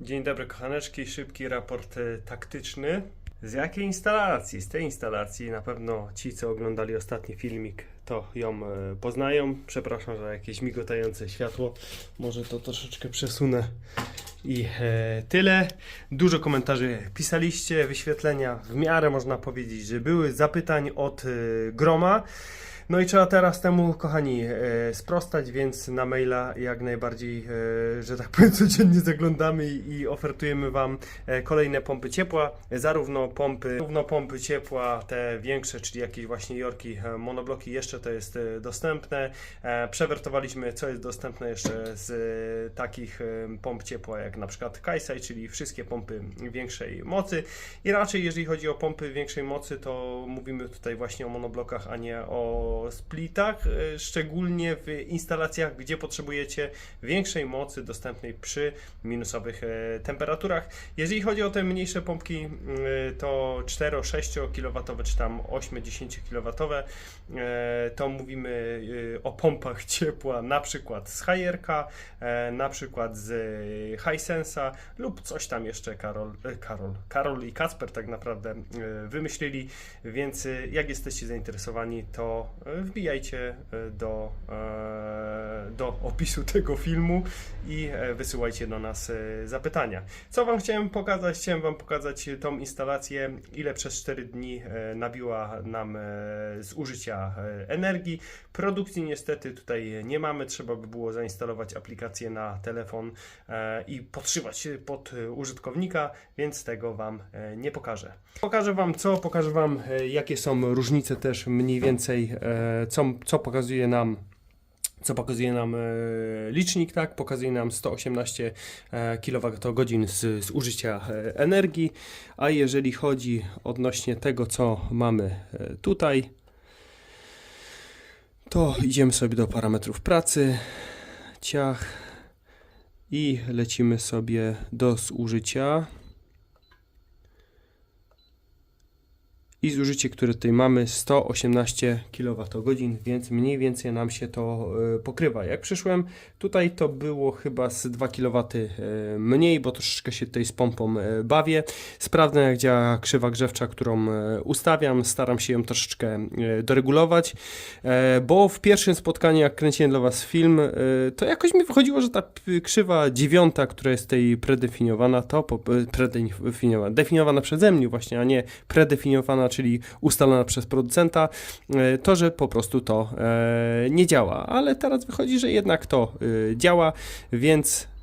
Dzień dobry kochaneczki, szybki raport e, taktyczny. Z jakiej instalacji? Z tej instalacji na pewno ci, co oglądali ostatni filmik, to ją e, poznają. Przepraszam za jakieś migotające światło. Może to troszeczkę przesunę. I e, tyle. Dużo komentarzy pisaliście, wyświetlenia w miarę można powiedzieć, że były zapytań od e, groma. No i trzeba teraz temu, kochani, e, sprostać, więc na maila jak najbardziej, że tak powiem, codziennie zaglądamy i, ofertujemy Wam kolejne pompy ciepła, zarówno pompy, zarówno pompy ciepła, te większe, czyli jakieś właśnie Yorki, e, monobloki, jeszcze to jest dostępne. Przewertowaliśmy, co jest dostępne jeszcze z takich pomp ciepła, jak na przykład Kaisai, czyli wszystkie pompy większej mocy. I raczej, jeżeli chodzi o pompy większej mocy, to mówimy tutaj właśnie o monoblokach, a nie o splitach, e, szczególnie w instalacjach, gdzie potrzebujecie większej mocy dostępnej przy minusowych e, temperaturach. Jeżeli chodzi o te mniejsze pompki, to 4-6 kW czy tam 8-10 kW, e, to mówimy o pompach ciepła na przykład z Hajerka, na przykład z Lub coś tam jeszcze Karol, e, Karol, Karol i Kacper tak naprawdę e, wymyślili, więc e, jak jesteście zainteresowani, to wbijajcie do, do opisu tego filmu i wysyłajcie do nas zapytania. Co Wam chciałem pokazać? Chciałem Wam pokazać tą instalację, ile przez 4 dni nabiła nam zużycia energii. Produkcji niestety tutaj nie mamy, trzeba by było zainstalować aplikację na telefon i podszywać pod e, użytkownika, więc tego Wam e, nie pokażę. Pokażę Wam co, pokażę Wam e, jakie są różnice też mniej więcej, co, co pokazuje nam co pokazuje nam licznik, tak? Pokazuje nam 118 e, kWh z, z użycia e, energii, a jeżeli chodzi odnośnie tego, co mamy tutaj, to idziemy sobie do parametrów pracy, ciach i lecimy sobie do zużycia. I zużycie, które tutaj mamy 118 kWh, więc mniej więcej nam się to e, pokrywa. Jak przyszłem tutaj to było chyba z 2 kW e, mniej, bo troszeczkę się tutaj z pompą e, bawię. Sprawdzę jak działa krzywa grzewcza, którą ustawiam. Staram się ją troszeczkę doregulować, bo w pierwszym spotkaniu jak kręciłem dla Was film, to jakoś mi wychodziło, że ta krzywa dziewiąta, która jest tutaj predefiniowana, to predefiniowana, definiowana przeze mnie właśnie, a nie predefiniowana, czyli ustalona przez producenta, e, to, że po prostu to e, nie działa. Ale teraz wychodzi, że jednak to e, działa, więc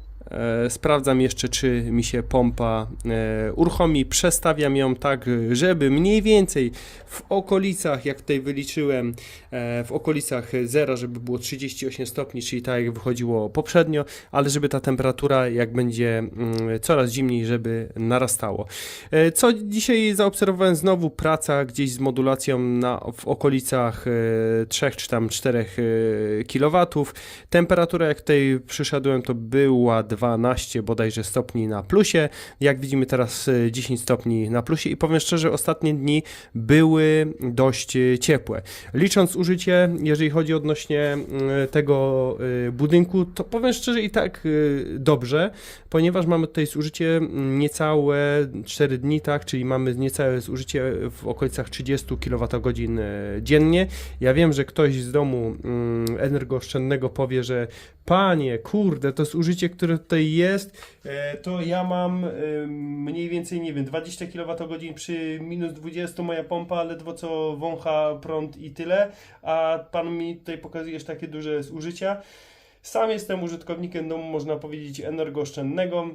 sprawdzam jeszcze, czy mi się pompa e, uruchomi. Przestawiam ją tak, żeby mniej więcej w okolicach, jak tutaj wyliczyłem, e, w okolicach zera, żeby było 38 stopni, czyli tak jak wychodziło poprzednio, ale żeby ta temperatura, jak będzie mm, coraz zimniej, żeby narastało. E, Co dzisiaj zaobserwowałem znowu praca gdzieś z modulacją na, w okolicach e, 3 czy tam 4 kW. Temperatura jak tutaj przyszedłem to była 12 bodajże stopni na plusie. Jak widzimy teraz e, 10 stopni na plusie i powiem szczerze, ostatnie dni były dość e, ciepłe. Licząc użycie, jeżeli chodzi odnośnie mm, tego budynku, to powiem szczerze i tak dobrze, ponieważ mamy tutaj zużycie mm, niecałe 4 dni, tak, czyli mamy niecałe zużycie w okolicach 30 kWh dziennie. Ja wiem, że ktoś z domu mm, energooszczędnego powie, że panie, kurde, to zużycie, które tutaj jest, e, to ja mam e, mniej więcej, nie wiem, 20 kWh przy minus 20 moja pompa ledwo co wącha prąd i tyle, a pan mi tutaj pokazujesz takie duże zużycia. Sam jestem użytkownikiem domu, można powiedzieć, energooszczędnego.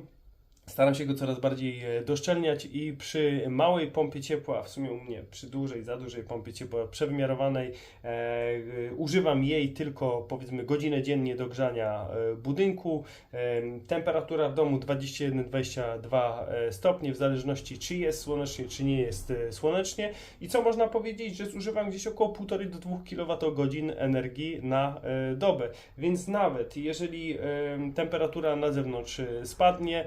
Staram się go coraz bardziej e, doszczelniać i przy małej pompie ciepła, w sumie u mnie przy dużej, za dużej pompie ciepła przewymiarowanej, e, e, używam jej tylko powiedzmy godzinę dziennie do grzania e, budynku. E, temperatura w domu 21-22 e, stopnie, w zależności czy jest słonecznie, czy nie jest słonecznie. I co można powiedzieć, że zużywam gdzieś około 1,5 do 2 kWh energii na dobę. Więc nawet jeżeli temperatura na zewnątrz spadnie,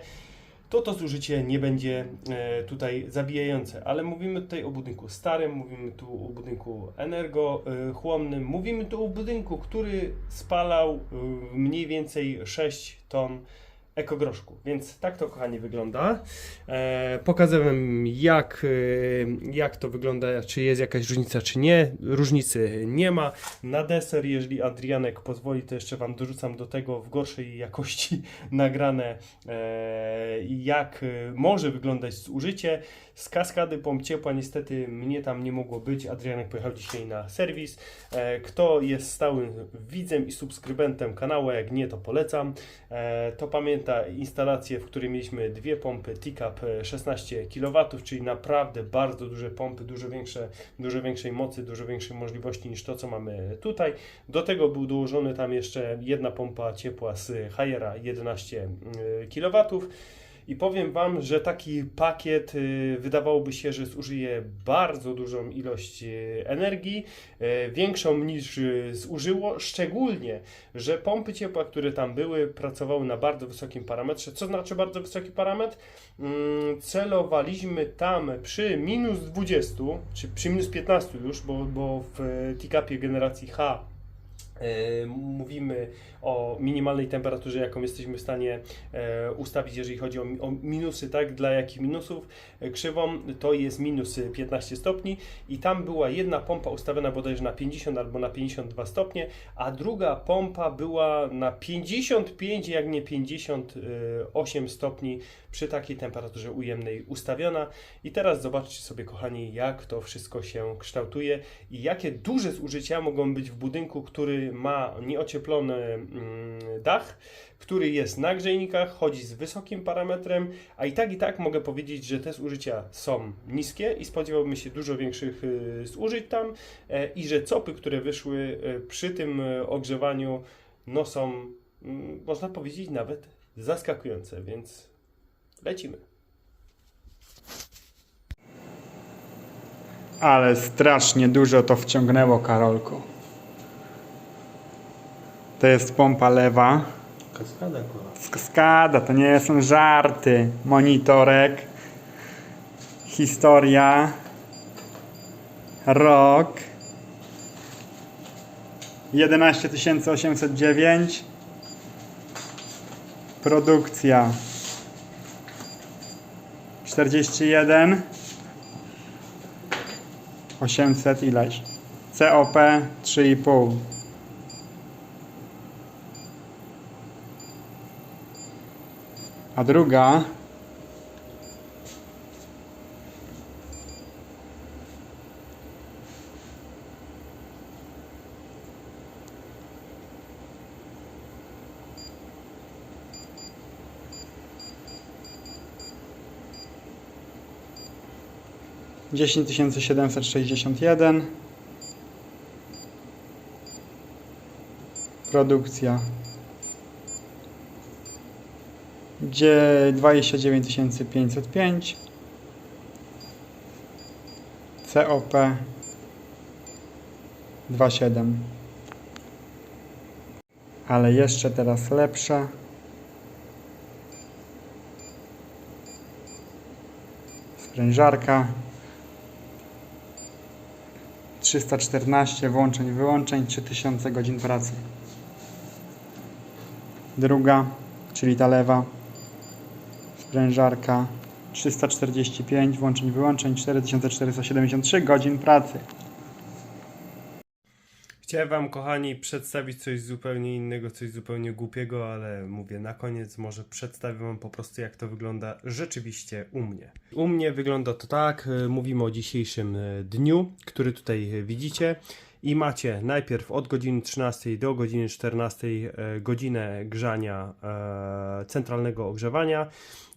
to to zużycie nie będzie e, tutaj zabijające. Ale mówimy tutaj o budynku starym, mówimy tu o budynku energochłonnym, mówimy tu o budynku, który spalał e, mniej więcej 6 ton ekogroszku. Więc tak to kochani wygląda. E, pokazałem jak, e, jak to wygląda, czy jest jakaś różnica, czy nie. Różnicy nie ma. Na deser, jeżeli Adrianek pozwoli, to jeszcze Wam dorzucam do tego w gorszej jakości nagrane e, jak e, może wyglądać zużycie. Z kaskady pomp ciepła niestety mnie tam nie mogło być. Adrianek pojechał dzisiaj na serwis. E, Kto jest stałym widzem i subskrybentem kanału, jak nie to polecam. To pamięta instalację, w której mieliśmy dwie pompy TICAP e, 16 kW, czyli naprawdę bardzo duże pompy, dużo, większe, dużo większej mocy, dużo większej możliwości niż to, co mamy tutaj. Do tego był dołożony tam jeszcze jedna pompa ciepła z Hayera 11 kW. I powiem Wam, że taki pakiet y, wydawałoby się, że zużyje bardzo dużą ilość y, energii, y, większą niż zużyło, szczególnie, że pompy ciepła, które tam były, pracowały na bardzo wysokim parametrze. Co znaczy bardzo wysoki parametr? Mm, Celowaliśmy tam przy minus 20, czy przy minus 15 już, bo, bo w TICAPie generacji H mówimy o minimalnej temperaturze, jaką jesteśmy w stanie e, ustawić, jeżeli chodzi o, o minusy, tak? Dla jakich minusów? E, Krzywą to jest minus 15 stopni i tam była jedna pompa ustawiona bodajże na 50 albo na 52 stopnie, a druga pompa była na 55, jak nie 58 stopni przy takiej temperaturze ujemnej ustawiona. I teraz zobaczcie sobie, kochani, jak to wszystko się kształtuje i jakie duże zużycia mogą być w budynku, który ma nieocieplony mm, dach, który jest na grzejnikach, chodzi z wysokim parametrem, a i tak i tak mogę powiedzieć, że te zużycia są niskie i spodziewałbym się dużo większych y, zużyć tam e, i że copy, które wyszły e, przy tym e, ogrzewaniu, no są, mm, można powiedzieć, nawet zaskakujące, więc lecimy. Ale strasznie dużo to wciągnęło, Karolku. To jest pompa lewa. Kaskada. Z Kaskada, to nie są żarty. Monitorek. Historia. Rok. 11809. Produkcja. 41. 800 ileś. COP 3,5. A druga. Dziesięć tysięcy siedemset sześćdziesiąt jeden. Produkcja gdzie 29 505 COP 27 ale jeszcze teraz lepsza sprężarka. 314 włączeń wyłączeń 3000 godzin pracy. Druga czyli ta lewa sprężarka 345 włączeń wyłączeń 4473 godzin pracy Chciałem Wam, kochani, przedstawić coś zupełnie innego, coś zupełnie głupiego, ale mówię, na koniec może przedstawię Wam po prostu, jak to wygląda rzeczywiście u mnie. U mnie wygląda to tak, e, mówimy o dzisiejszym e, dniu, który tutaj e, widzicie. I macie najpierw od godziny 13 do godziny 14 e, godzinę grzania centralnego ogrzewania.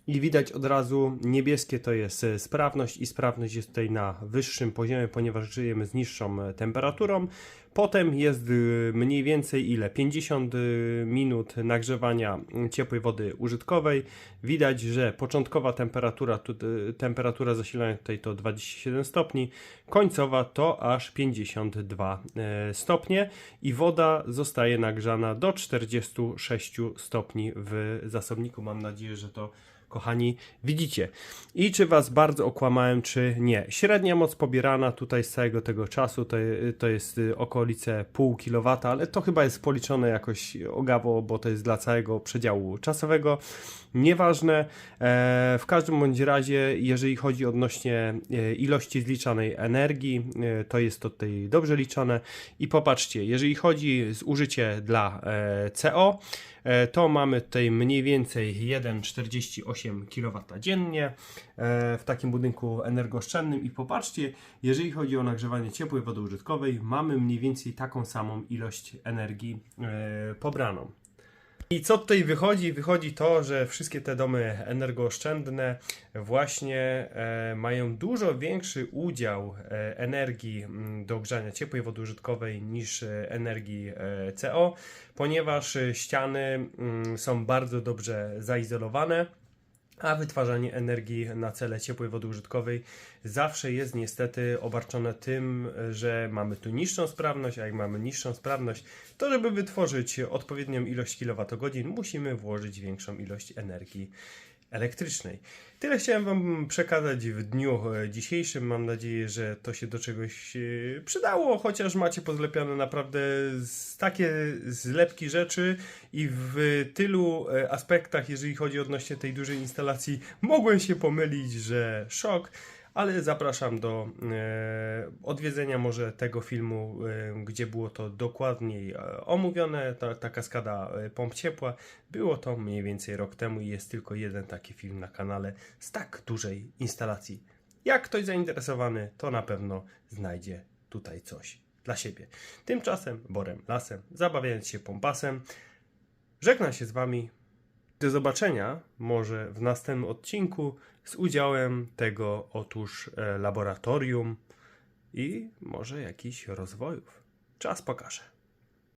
I widać od razu niebieskie to jest e, sprawność i sprawność jest tutaj na wyższym poziomie, ponieważ żyjemy z niższą e, temperaturą. Potem jest y, mniej więcej ile? 50 y, minut nagrzewania y, ciepłej wody użytkowej. Widać, że początkowa temperatura, tu, temperatura zasilania tutaj to 27 stopni, końcowa to aż 52 e, stopnie i woda zostaje nagrzana do 46 stopni w zasobniku. Mam nadzieję, że to kochani, widzicie. I czy Was bardzo okłamałem, czy nie. Średnia moc pobierana tutaj z całego tego czasu to, to jest y, okolice pół kilowata, ale to chyba jest policzone jakoś ogawo, bo to jest dla całego przedziału czasowego. Nieważne. E, w każdym bądź razie, jeżeli chodzi odnośnie e, ilości zliczanej energii, e, to jest to tutaj dobrze liczone. I popatrzcie, jeżeli chodzi zużycie dla CO, to mamy tutaj mniej więcej 1,48 kW dziennie e, w takim budynku energooszczędnym. I popatrzcie, jeżeli chodzi o nagrzewanie ciepłej wody użytkowej, mamy mniej więcej taką samą ilość energii e, pobraną. I co tutaj wychodzi? Wychodzi to, że wszystkie te domy energooszczędne właśnie e, mają dużo większy udział e, energii mm, do grzania ciepłej wody użytkowej niż e, energii CO, ponieważ ściany mm, są bardzo dobrze zaizolowane. A wytwarzanie energii na cele ciepłej wody użytkowej zawsze jest niestety obarczone tym, że mamy tu niższą sprawność, a jak mamy niższą sprawność, to żeby wytworzyć odpowiednią ilość kilowatogodzin, musimy włożyć większą ilość energii elektrycznej. Tyle chciałem Wam przekazać w dniu e, dzisiejszym. Mam nadzieję, że to się do czegoś e, przydało, chociaż macie pozlepiane naprawdę takie zlepki rzeczy i w tylu e, aspektach, jeżeli chodzi odnośnie tej dużej instalacji, mogłem się pomylić, że szok. Ale zapraszam do e, odwiedzenia może tego filmu, e, gdzie było to dokładniej e, omówione, ta, ta kaskada pomp ciepła. Było to mniej więcej rok temu i jest tylko jeden taki film na kanale z tak dużej instalacji. Jak ktoś zainteresowany, to na pewno znajdzie tutaj coś dla siebie. Tymczasem Borem Lasem, zabawiając się pompasem, żegnam się z Wami. Do zobaczenia może w następnym odcinku z udziałem tego otóż e, laboratorium i może jakichś rozwojów. Czas pokaże.